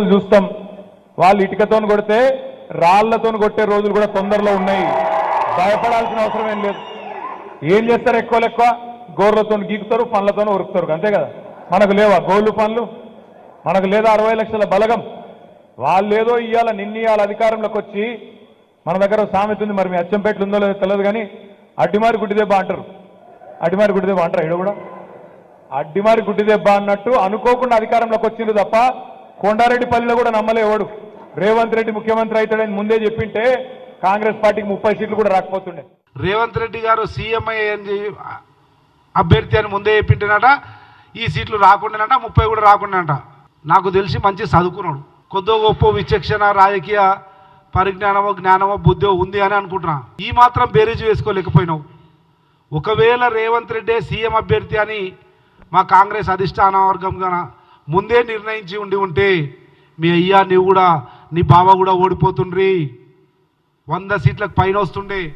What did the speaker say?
రోజులు చూస్తాం. వాళ్ళు ఇటుకతో కొడితే రాళ్ళతో కొట్టే రోజులు కూడా తొందరలో ఉన్నాయి. భయపడాల్సిన అవసరం ఏం లేదు. ఏం చేస్తారు ఎక్కువ ఎక్కువ గోర్లతో గీకుతారు పండ్లతో ఉరుకుతారు అంతే కదా? మనకు లేవా గోళ్ళు పనులు మనకు లేదా అరవై లక్షల బలగం? వాళ్ళు ఏదో ఇవాళ అధికారంలోకి వచ్చి మన దగ్గర సామెత ఉంది. మరి మీ అచ్చంపేటలు ఉందో లేదో తెలియదు కానీ అడ్డిమారి గుడ్డిదెబ్బ అంటారు. అడ్డిమారి గుడ్డిదెబ్బ అంటారు ఇక్కడ కూడా? అడ్డిమారి గుడ్డిదెబ్బ అన్నట్టు అనుకోకుండా అధికారంలోకి వచ్చింది తప్ప కొండారెడ్డిపల్లిలో కూడా నమ్మలేవాడు రేవంత్ రెడ్డి ముఖ్యమంత్రి అవుతాడని ముందే చెప్పింటే కాంగ్రెస్ పార్టీకి ముప్పై సీట్లు కూడా రాకపోతుండే. రేవంత్ రెడ్డి గారు సీఎంఐ అయ్యే అభ్యర్థి అని ముందే చెప్పింటేనట ఈ సీట్లు రాకుండానట ముప్పై కూడా రాకుండానట. నాకు తెలిసి మంచి చదువుకున్నాడు. కొద్దో గొప్ప విచక్షణ రాజకీయ పరిజ్ఞానమో జ్ఞానమో బుద్ధో ఉంది అని అనుకుంటున్నా. ఈ మాత్రం బేరీజు వేసుకోలేకపోయినావు. ఒకవేళ రేవంత్ రెడ్డి సీఎం అభ్యర్థి అని మా కాంగ్రెస్ అధిష్టాన వర్గం ముందే నిర్ణయించి ఉండి ఉంటే మీ అయ్యా నీవు కూడా నీ బావ కూడా ఓడిపోతుండ్రి. వంద సీట్లకు పైన వస్తుండే.